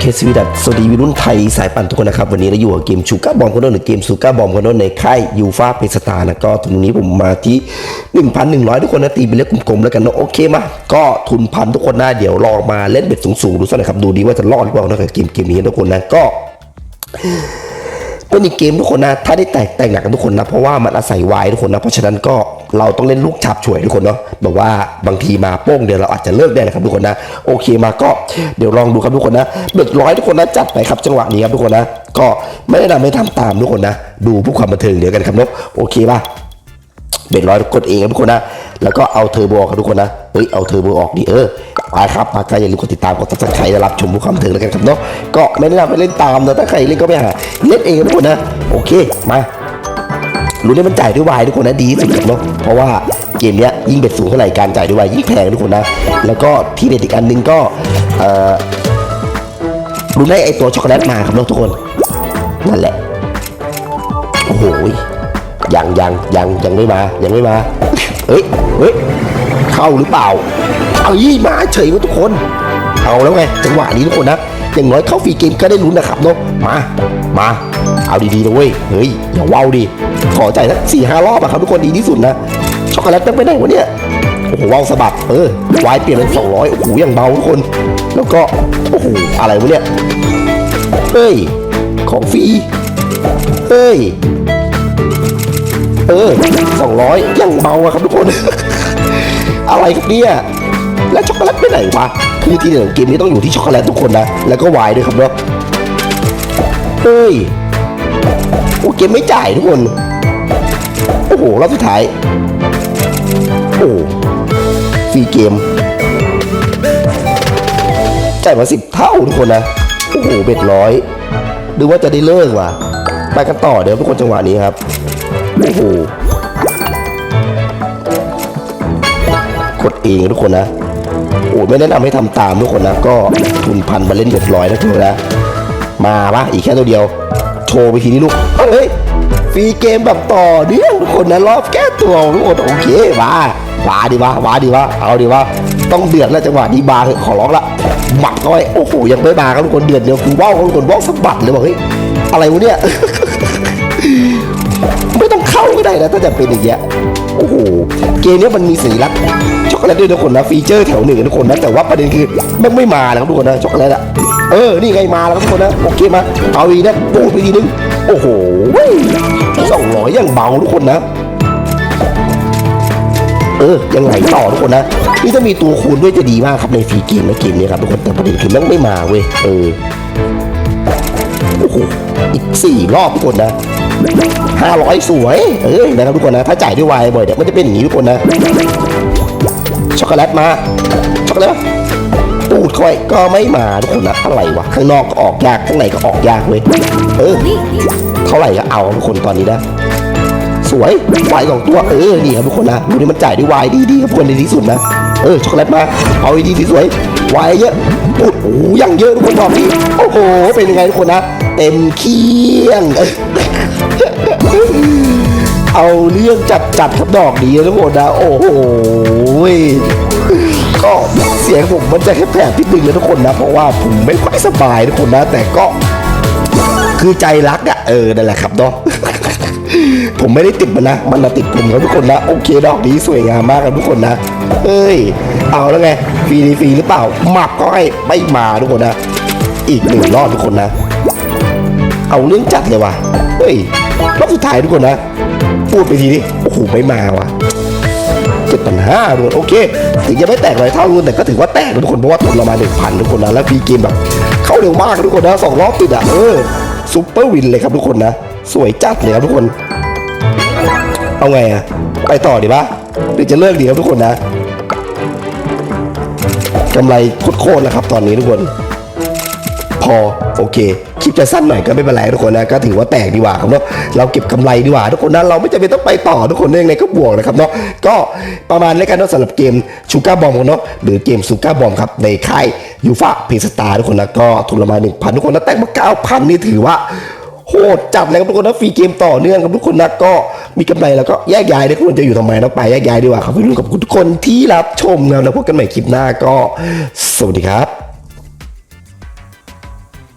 เคสวีดัสสวัสดีวิรุ่นไทยสายปั่นทุกคนนะครับ วันนี้เราอยู่กับเกมชูก้าบอมกันโดหรือเกมซูก้าบอมกันโดในค่ายยูฟาเพสตานะก็ตรงนี้ผมมาที่ 1,100 ทุกคนนะตีเป็นเลขกลมๆแล้วกันเนาะโอเคมา ก็ทุนพันทุกคนนะเดี๋ยวลองมาเล่นเบ็ดสูงๆดูสักหน่อยครับดูดีว่าจะรอดหรือเปล่านะกับเกมเกมนี้ทุกคนนะก็เป็นอีกเกมทุกคนนะถ้าได้แตกแตกหนักกันทุกคนนะเพราะว่ามันอาศัยวายทุกคนนะเพราะฉะนั้นก็ เราต้องเล่นลูกฉับฉวยทุกคนเนาะแบบว่าบางทีมาโป้งเดียวเราอาจจะเลิกได้นะครับทุกคนนะโอเคมาก็เดี๋ยวลองดูครับทุกคนนะเบ็ดร้อยทุกคนนะจัดไปครับจังหวะนี้ครับทุกคนนะ ก็ไม่ได้นำให้ทำตามทุกคนนะ ดูผู้ความบันเทิงเดียวกันครับนาะโอเคป่ะเบ็ดร้อยกดเองครับทุกคนนะแล้วก็เอาเทอร์โบออกครับทุกคนนะเฮ้ยเอาเทอร์โบออกดิเออไปครับมาก็อย่าลืมกดติดตามกดติดตามใครจะรับชมผู้ความบันเทิงแล้วกันครับเนาะก็ไม่ได้นำไปเล่นตามนะถ้าใครเล่นก็ไปหาเล่นเองครับทุกคนนะ โอเคมา รู้ได้มันจ่ายด้วยวายทุกคนนะดีสุดเนาะเพราะว่าเกมเนี้ยยิ่งเบ็ดสูงเท่าไหร่การจ่ายด้วยวายยิ่งแพงทุกคนนะ แล้วก็ที่เด็ดอีกอันหนึงก็เอ่อรู้ได้ไอตัวช็อกโกแลตมาครับเนาะทุกคนนั่นแหละโอ้โหยังยังยังยังไม่มายังไม่มาเฮ้ยเฮ้ยเข้าหรือเปล่าเอายี่มาเฉยว่าทุกคน เอาแล้วไงจังหวะนี้ทุกคนนะอย่างน้อยเข้าฟรีเกมก็ได้ลุ้นนะครับเนาะมา มา เอาดีๆนะเว้ย เฮ้ย อย่าว้าวดิ ขอใจายสักสี่ห้ารอบอะครับทุกคนดีที่สุดนะ ช็อกโกแลตต้องไปไหนวะเนี่ย โอ้โหว้าวสะบัด เออวายเปลี่ยนเป็นสองร้อยโอ้โหอย่างเบาทุกคน แล้วก็ โอ้โห อะไรวะเนี่ย เฮ้ย ของฟรี เฮ้ย เออสองร้อยยังเบาอะครับทุกคน อะไรครับเนี่ย แล้วช็อกโกแลตไปไหนวะคือที่เด่นของเกมนี้ต้องอยู่ที่ช็อกโกแลตทุกคนนะ แล้วก็วายด้วยครับเนาะ เฮ้ยโอ้เกมไม่จ่ายทุกคน อ้โหรอบสุดท้าย โอ้ฟรีเกมจ่ายมาสิบเท่าทุกคนนะ โอ้โหเบ็ดร้อยดูว่าจะได้เลิกว่ะ ไปกันต่อเดี๋ยวทุกคนจังหวะนี้ครับ โอ้โห กดเองทุกคนนะ โอ้ไม่แนะนำให้ทำตามทุกคนนะ ก็ทุนพันมาเล่นเบ็ดร้อยนะทุกคนนะ มาปะอีกแค่ตัวเดียว โชว์ไปทีนี้ลูก เฮ้ย ฟรีเกมแบบต่อเนื่องทุกคนนะรอบแก้ตัวทุกคนโอเคมามาดีวะมาดีวะเอาดีวะต้องเดือดแล้วจังหวะนี้บาเถอะขอร้องละหมักน้อยโอ้โหยังไม่มาครับทุกคนเดือดเดียวคือว่าวครับทุกคนว่าวสะบัดเลยบอกเฮ้ยอะไรวะเนี่ยไม่ต้องเข้าก็ได้นะถ้าจะเป็นอย่างเงี้ยโอ้โหเกมเนี้ยมันมีสัญลักช็อกโกแลตด้วยทุกคนนะฟีเจอร์แถวหนึ่งทุกคนนะแต่ว่าประเด็นคือไมันไม่มาแล้วทุกคนนะช็อกโกแลตอะ เออ นี่ไงมาแล้วครับทุกคนนะ โอเคมา เอาอีกนะปูดไปทีนึง โอ้โหสองร้อยยังเบาทุกคนนะ เออ ยังไหลต่อทุกคนนะ นี่ถ้ามีตัวคูณด้วยจะดีมากครับในฟรีเกมนะเกมนี้ครับทุกคนแต่ประเด็นคือแม่งไม่มาเว้ย เออ โอ้โห อีกสี่รอบทุกคนนะห้าร้อยสวย เอ้ยนะครับทุกคนนะ ถ้าจ่ายด้วยวายบ่อยเดี๋ยวมันจะเป็นอย่างนี้ทุกคนนะ ช็อกโกแลตมา ช็อกโกแลตูดค่อยก็ไม่มาทุกคนนะอะไรวะข้างนอกก็ออกยากข้างในก็ออกยากเว้ยเออเท่าไหร่ก็เอาทุกคนตอนนี้นะสวยวายสองตัวเออนี่ครับทุกคนนะดูนี่มันจ่ายด้วยวายดีๆครับทุกคนในที่สุดนะเออช็อกโกแลตมาเอาดีสวยวายเยอะปูดโอ้ยังเยอะทุกคนบอกนี้โอ้โหเป็นยังไงทุกคนนะเต็มเคียงเอาเรื่องจัดจัดครับดอกดีทุกคนนะโอ้โห ก็เสียงผมมันจะแค่แผลพิดนึงเลยทุกคนนะ เพราะว่าผมไม่ค่อยสบายทุกคนนะ แต่ก็คือใจรักอะเออนั่นแหละครับเนาะผมไม่ได้ติดมันนะ มันติดผมครับทุกคนนะ โอเคดอกนี้สวยงามมากครับทุกคนนะ เอ้ย เอาแล้วไงฟรีฟรีหรือเปล่าหมับก็ให้ไม่มาทุกคนนะ อีกหนึ่งรอบทุกคนนะ เอาเรื่องจัดเลยว่ะ เฮ้ย รอบสุดท้ายทุกคนนะ พูดไปทีนี้โอ้โหไม่มาว่ะ เจ็ดพันห้าโอเค ถึงจะไม่แตกเลยเท่ารุ่นแต่ก็ถือว่าแตกทุกคนเพราะว่าทุนเรามาหนึ่งพันทุกคนนะแล้วฟรีเกมแบบเข้าเร็วมากทุกคนนะสองรอบติดอะเออซุปเปอร์วินเลยครับทุกคนนะ สวยจัดเลยครับทุกคน เอาไงอะไปต่อดีปะหรือจะเลิกดีครับทุกคนนะกำไรโคตรๆแล้วครับตอนนี้ทุกคน พอโอเคคลิปจะสั้นหน่อยก็ไม่เป็นไรทุกคนนะก็ถือว่าแตกดีกว่าครับเนาะเราเก็บกำไรดีกว่าทุกคนนะเราไม่จำเป็นต้องไปต่อทุกคนยังไงก็บวกนะครับเนาะก็ประมาณนี้กันเนาะสำหรับเกมชูการ์บอมเนาะหรือเกมซูการ์บอมครับในค่ายยูฟ่าเพสตาทุกคนนะก็ทุนละมาหนึ่งพันทุกคนนะแตกมาเก้าพันนี่ถือว่าโหดจัดเลยครับทุกคนนะฟรีเกมต่อเนื่องครับทุกคนนะก็มีกำไรแล้วก็แยกย้ายได้ทุกคนจะอยู่ทำไมนะไปแยกย้ายดีกว่าครับขอบคุณกับทุกคนที่รับชมนะแล้วพบกันใหม่คลิปหน้าก็ สวัสดีครับ